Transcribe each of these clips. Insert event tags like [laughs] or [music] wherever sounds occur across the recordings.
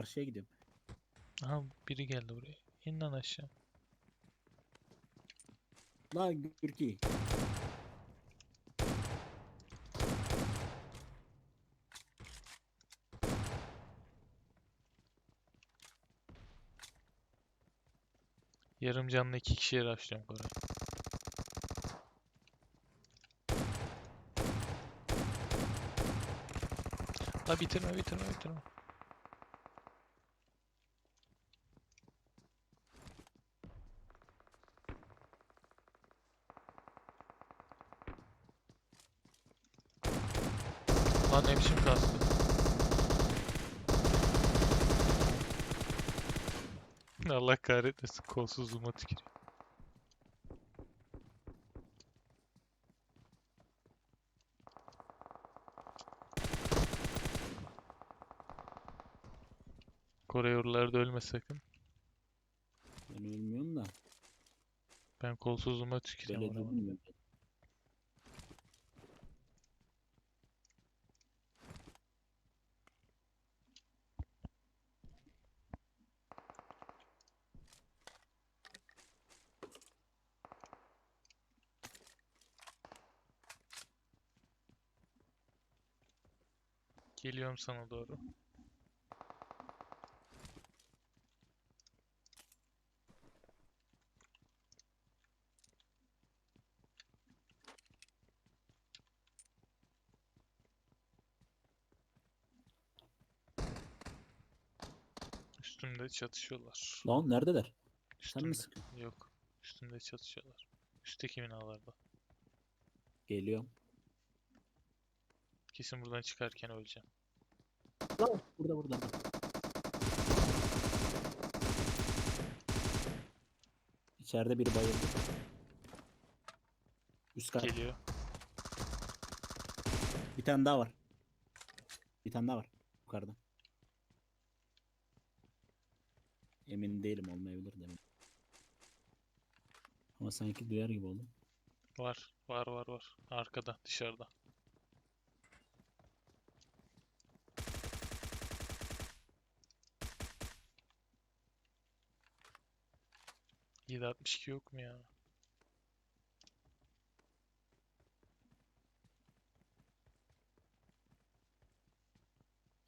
karşıya gidiyorum. Aha biri geldi buraya. İn lan aşağı. La Gürkü. Yarım canlı iki kişiye rushlıyorum Koray. La bitirme bitirme bitirme. Lan ne biçim kastı? Allah kahretmesin kolsuzluğuma tükürüyor. Kore yurtlarda ölme sakın. Ben ölmüyorum da. Ben kolsuzluğuma tükürüyorum. Böyle Geliyorum sana doğru. Üstümde çatışıyorlar. Lan neredeler? Sen Üstümde. mi sıkıyorsun? Yok. Üstümde çatışıyorlar. Üstteki binalarda. Geliyorum. Kesin buradan çıkarken öleceğim. Lan burada burada. İçeride biri bayıldı. Üst kat. Geliyor. Bir tane daha var. Bir tane daha var. Yukarıda. Emin değilim olmayabilir de. Ama sanki duyar gibi oldum. Var. Var var var. Arkada. Dışarıda. Yedi altmış iki yok mu ya?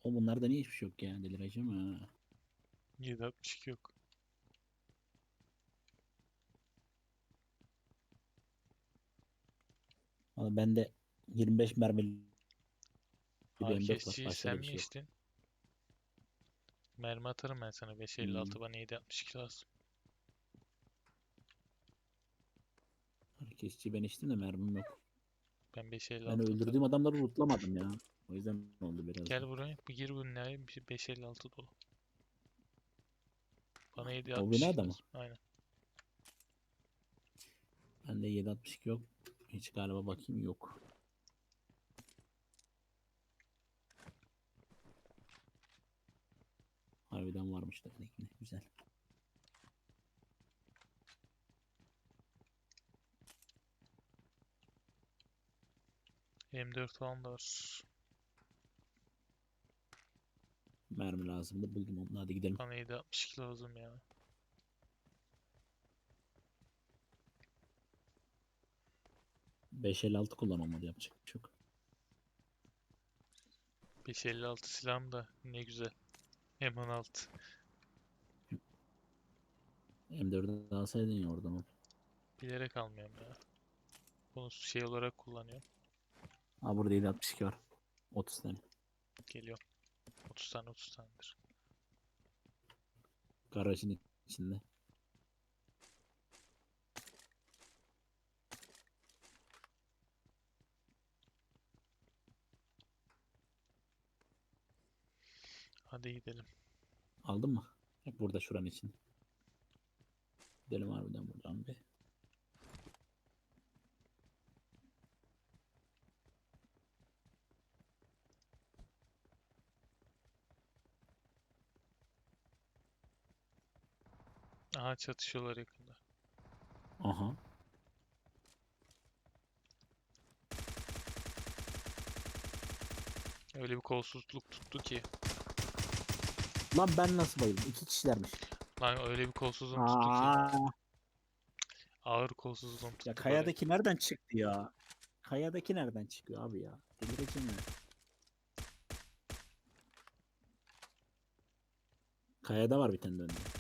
O bunlarda niye hiçbir şey yok ya delireceğim ha. 762 yok. 25 mermili bir M4 var. AKS'yi Başka sen da mi şey yok. içtin? Mermi atarım ben sana. 556 bana 762 lazım. Herkesçi ben içtim de mermim yok. Ben 556 Ben öldürdüğüm adamları lootlamadım ya. O yüzden oldu biraz. Gel buraya. Bir gir bu. Bir 556 dolu. Bana O 762 binada mı? lazım. Aynen. Bende 762 yok. Hiç galiba bakayım yok. Harbiden varmış ki. Güzel. M4 falan da var. Mermi lazımdı. Buldum onu. Hadi gidelim. Bana 762 lazım ya. Beş el altı kullanamadı yapacak bir şey yok. 556 silahım da ne güzel. M16. M4'ü alsaydın ya oradan. Bilerek almıyorum ya. Bunu şey olarak kullanıyorum. Ha burada 762 var. 30 tane. Geliyorum. 30 tane 30 tanedir. Garajın içinde. Hadi gidelim. Aldın mı? Hep burada şuranın içinde. Gidelim harbiden buradan bir. Aha çatışıyorlar yakında. Aha. Öyle bir kolsuzluk tuttu ki. Lan ben nasıl bayıldım? İki kişilermiş. Lan öyle bir kolsuzluğum tuttu ki. Aa, Ağır kolsuzluğum tuttu. ya böyle. kayadaki nereden çıktı ya? Kayadaki nereden çıkıyor abi ya? Delireceğim ya. Kayada var bir tane de önde.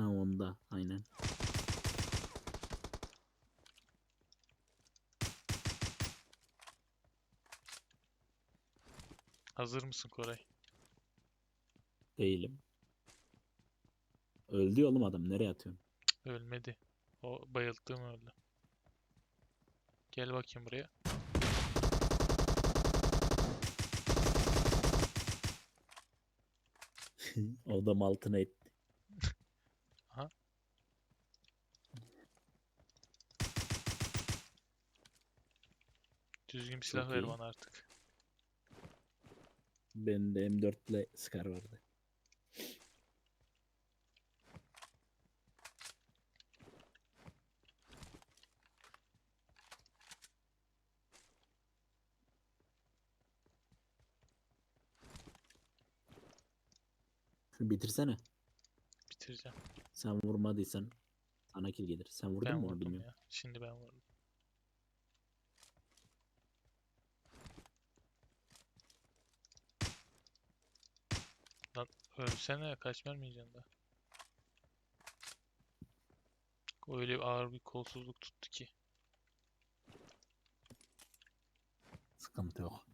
Ha onda aynen. Hazır mısın Koray? Değilim. Öldü oğlum adam. Nereye atıyorsun? Ölmedi. O bayılttığım öldü. Gel bakayım buraya. [laughs] Adam altına etti. Düzgün bir silah Çok ver iyi. bana artık. Benim de M4 ile Scar vardı. Şunu bitirsene. Bitireceğim. Sen vurmadıysan sana kill gelir. Sen vurdun ben mu onu vurdum bilmiyorum. ya. Şimdi ben vurdum. Lan ölsene kaç mermi yiyeceksin daha? Öyle bir ağır bir kolsuzluk tuttu ki. Sıkıntı yok.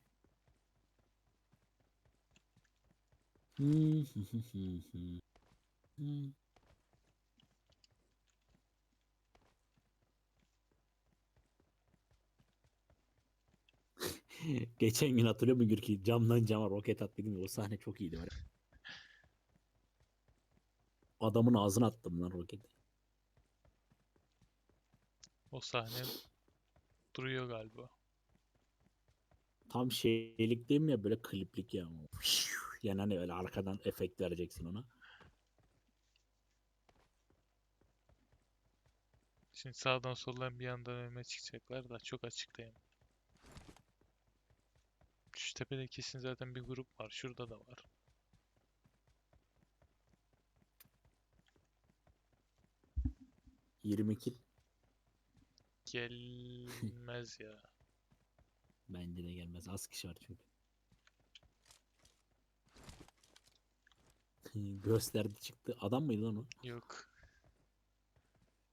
Geçen gün hatırlıyor musun Gürki? Camdan cama roket attım. O sahne çok iyiydi. Adamın ağzına attım lan roketi. O sahne duruyor galiba. Tam şeylik değil mi ya böyle kliplik ya. Yani hani öyle arkadan efekt vereceksin ona. Şimdi sağdan soldan bir yandan önüme çıkacaklar da çok açıktayım. Şu tepede kesin zaten bir grup var. Şurada da var. Yirmi kill. Gelmez ya. [laughs] Bence de gelmez. Az kişi var çünkü. [laughs] Gösterdi çıktı. Adam mıydı lan o? Yok.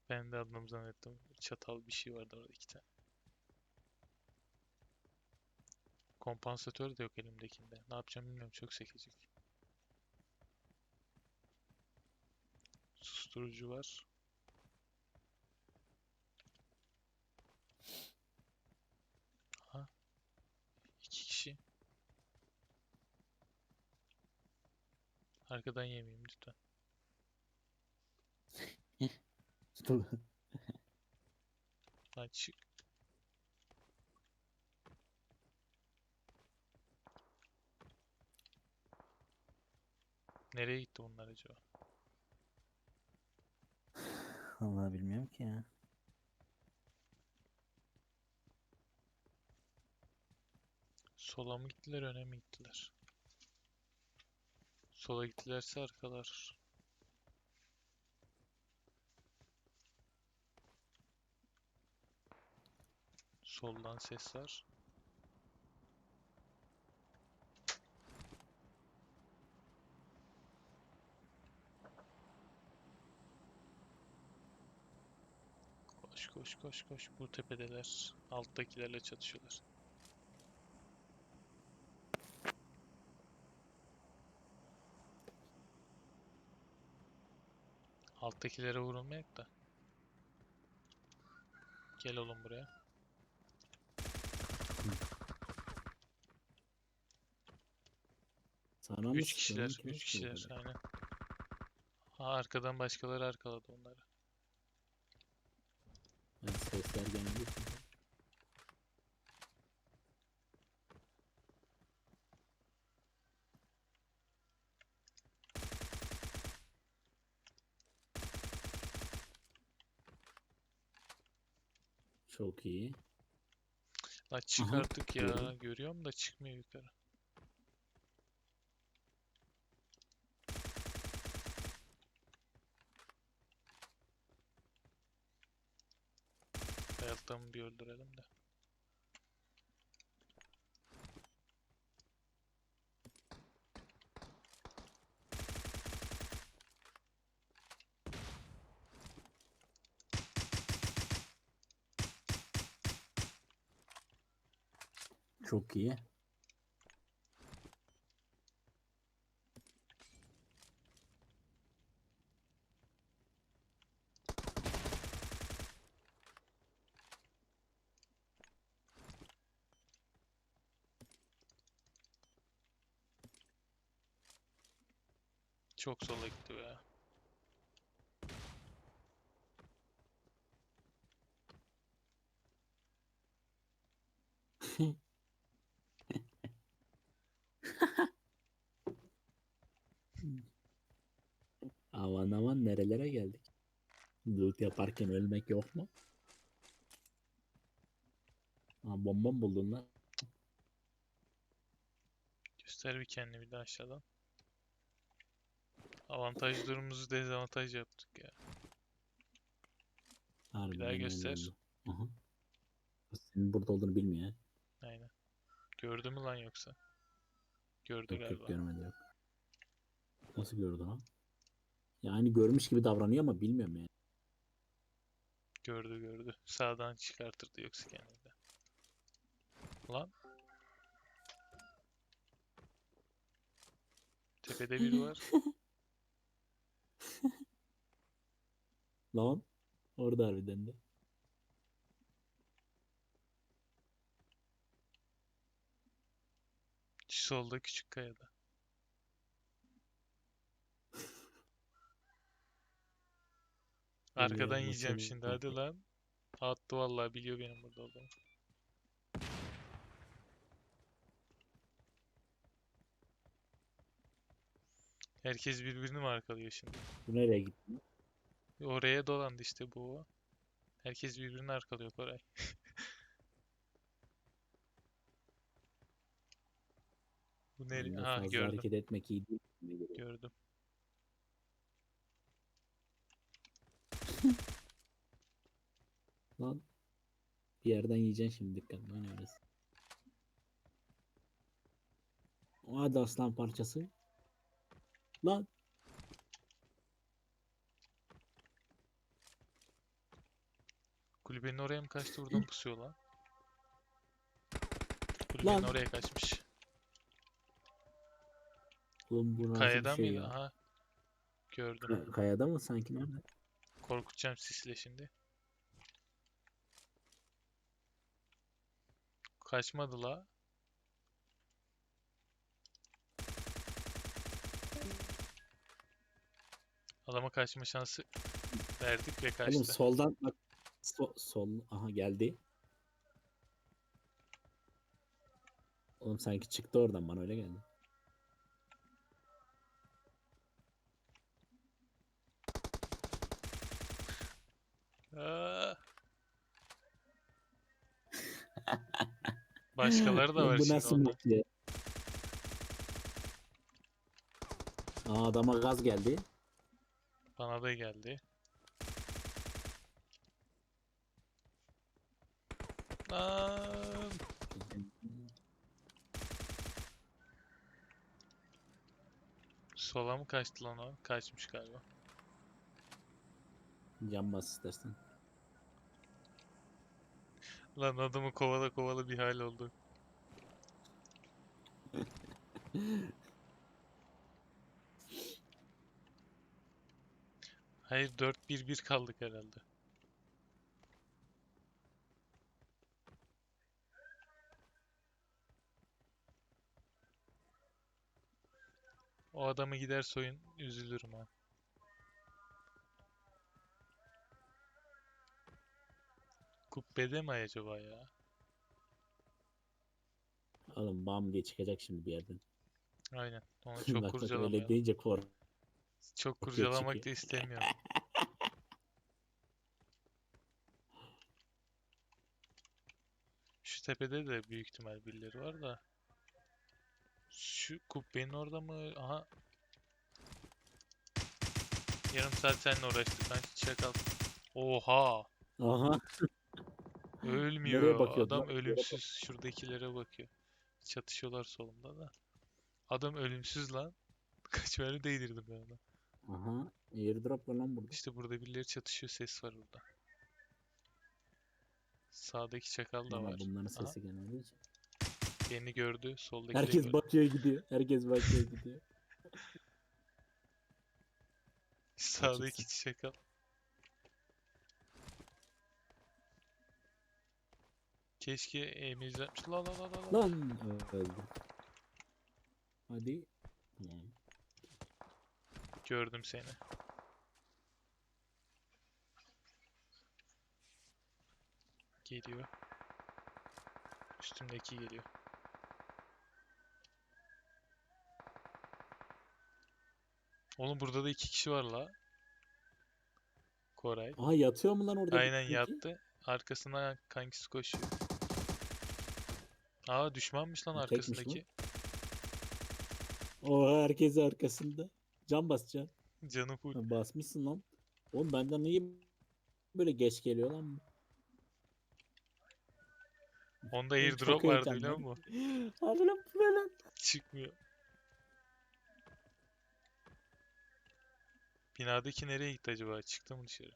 Ben de adamı zannettim. Çatal bir şey vardı orada iki tane. Kompansatör de yok elimdekinde. Ne yapacağım bilmiyorum. Çok sekecek. Susturucu var. Aha. İki kişi. Arkadan yemeyeyim lütfen. [laughs] Lan çık. Nereye gitti bunlar acaba? Allah bilmiyorum ki ya. Sola mı gittiler, öne mi gittiler? Sola gittilerse arkalar. Soldan ses var. Koş koş koş koş. Bu tepedeler. Alttakilerle çatışıyorlar. Alttakilere vurulmayak da. Gel oğlum buraya. Sana mı 3 sıkıyor lan? kişiler, Kime 3 sıkıyor bu kişiler kadar? aynen. Ha arkadan başkaları arkaladı onları. Ben sesler gelmedi. Çok iyi. La çık artık ya. Görüyorum da çıkmıyor yukarı. Hayatta mı bir öldürelim de. Çok iyi. Çok sola gitti ya. Loot yaparken ölmek yok mu? Ha, bomba mı buldun lan? Göster bir kendini bir de aşağıdan. Avantaj durumumuzu dezavantaj yaptık ya. Harbiden daha öyle göster. Aha. Senin burada olduğunu bilmiyor ya. Aynen. Gördü mü lan yoksa? Gördü Yok yok galiba. görmedi yok. Nasıl gördü lan? Yani görmüş gibi davranıyor ama bilmiyorum yani. Gördü gördü. Sağdan çıkartırdı yoksa kendini. Lan. Tepede biri var. [laughs] Lan orada harbiden de. Solda küçük kayada. Arkadan Geliyor, yiyeceğim nasıl şimdi bir- hadi lan. Attı vallahi biliyor benim burada olduğumu. Herkes birbirini mi arkalıyor şimdi? Bu nereye gitti? Oraya dolandı işte bu. Herkes birbirini arkalıyor Koray. [laughs] Bu nereye? Bende Ha fazla gördüm. hareket etmek iyi değil. Ne? Gördüm. [laughs] Lan bir yerden yiyeceksin şimdi dikkatli oynuyoruz. Hadi aslan parçası. Lan Kulübenin oraya mı kaçtı buradan [laughs] pusuyor lan? Kulübenin Lan. oraya kaçmış. oğlum bu nasıl bir Kayadan şey mıydı? ya? Aha. Gördüm. Ka- Kayada mı sanki nerede? Korkutacağım sisle şimdi. Kaçmadı la. Adama kaçma şansı verdik ve Oğlum kaçtı. soldan bak so- sol aha geldi. Oğlum sanki çıktı oradan bana öyle geldi. Aa. Başkaları da var bu şimdi nasıl onda. mutlu ya? Aa adama gaz geldi. Bana da geldi. Lan. Sola mı kaçtı lan o? Kaçmış galiba. Can bas istersen. Lan adamı kovala kovala bir hal oldu. Hayır 4-1-1 kaldık herhalde. O adamı gider soyun üzülürüm ha. Kubbede mi acaba ya? Oğlum bam diye çıkacak şimdi bir yerden. Aynen. Onu Bak [laughs] çok bak öyle kurcalamayalım. deyince kork. Çok kurcalamak da çıkıyor. istemiyorum. Şu tepede de büyük ihtimal birileri var da. Şu kubbenin orada mı? Aha. Yarım saat seninle uğraştık lan çakal. Oha! Aha. Ölmüyor. bakıyordu Adam? Nereye ölümsüz. Şuradakilere bakıyor. Çatışıyorlar solumda da. Adam ölümsüz lan. [laughs] Kaç mermi değdirdim ben ona. Aha. Airdrop var lan burada. İşte burada birileri çatışıyor. Ses var burada. Sağdaki çakal da Ama var. bunların Aha, sesi gelmediği için. Beni gördü. Soldaki Herkes bakıyor gidiyor. Herkes bakıyor gidiyor. [laughs] Sağdaki çakal. Keşke yapmış. La la la la la. Lan öldü. Hadi. Gördüm seni. Geliyor. Üstümdeki geliyor. Oğlum burada da iki kişi var la. Koray. Aha yatıyor mu lan orada? Aynen peki? yattı. Arkasına kankisi koşuyor. Aa düşmanmış lan tekmiş arkasındaki. Oha herkes arkasında. Can basacaksın. Canı full. Ha, basmışsın lan. Oğlum benden niye böyle geç geliyor lan? Onda airdrop çok vardı heyecanlı. biliyor musun? [gasps] Hadi lan bu ne lan? Çıkmıyor. Binadaki nereye gitti acaba? Çıktı mı dışarı?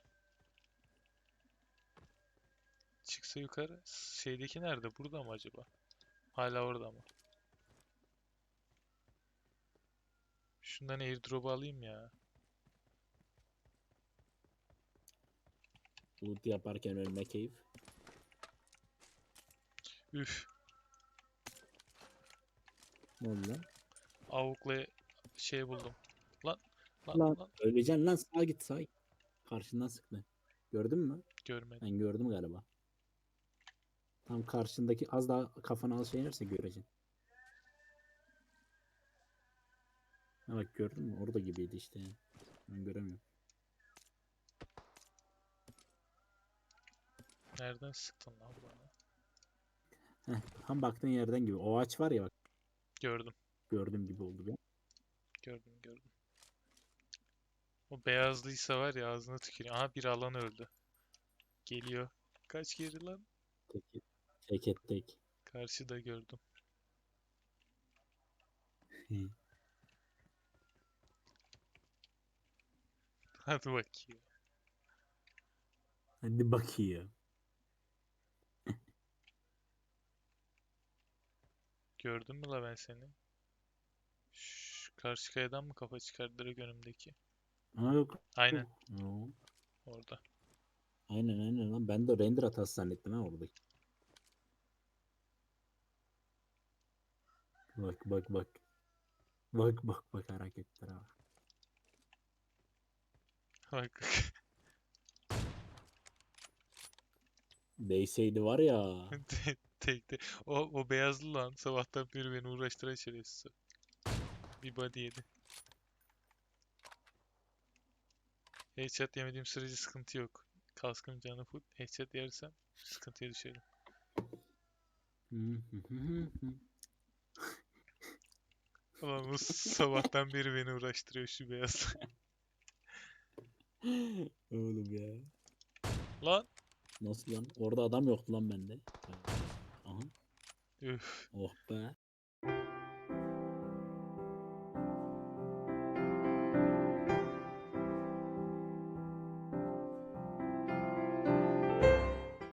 Çıksa yukarı. Şeydeki nerede? Burada mı acaba? Hala orada mı? Şundan airdrop'u alayım ya. Loot yaparken ölme keyif. Üf. Ne oldu lan? Avukla şey buldum. Lan. Lan Lan. lan. Öleceksin lan sağa git sağa. Karşından sıktı. Gördün mü? Görmedim. Ben gördüm galiba. Tam karşındaki az daha kafana al inerse göreceksin. Ha bak gördün mü? Orada gibiydi işte. Ben göremiyorum. Nereden sıktın lan bana? Heh, tam baktığın yerden gibi. O ağaç var ya bak Gördüm. gördüğüm gibi oldu. bu. Gördüm gördüm. O beyazlıysa var ya ağzına tükürüyor. Aha bir alan öldü. Geliyor. Kaç geri lan? Tek, tek et tek. Karşıda gördüm. [laughs] Hadi bakayım. Hadi bakayım. [laughs] Gördün mü la ben seni? Şu karşı kayadan mı kafa çıkardı direkt önümdeki? Aa yok. Aynen orada. Aynen aynen lan. Ben de render hatası zannettim ha oradaki. Bak bak bak. Bak bak bak hareketlere bak. Bak Değseydi var ya. [laughs] te- tekte. O, o beyazlı lan sabahtan beri beni uğraştıran şerefsiz. Bir body yedi. Headshot yemediğim sürece sıkıntı yok. Kaskım canı full. Headshot yersem sıkıntıya düşerim. Ulan bu sabahtan beri beni uğraştırıyor şu beyaz. [laughs] Oğlum ya. Lan! Nasıl lan? Orada adam yoktu lan bende. Aha. Üf. Oh be.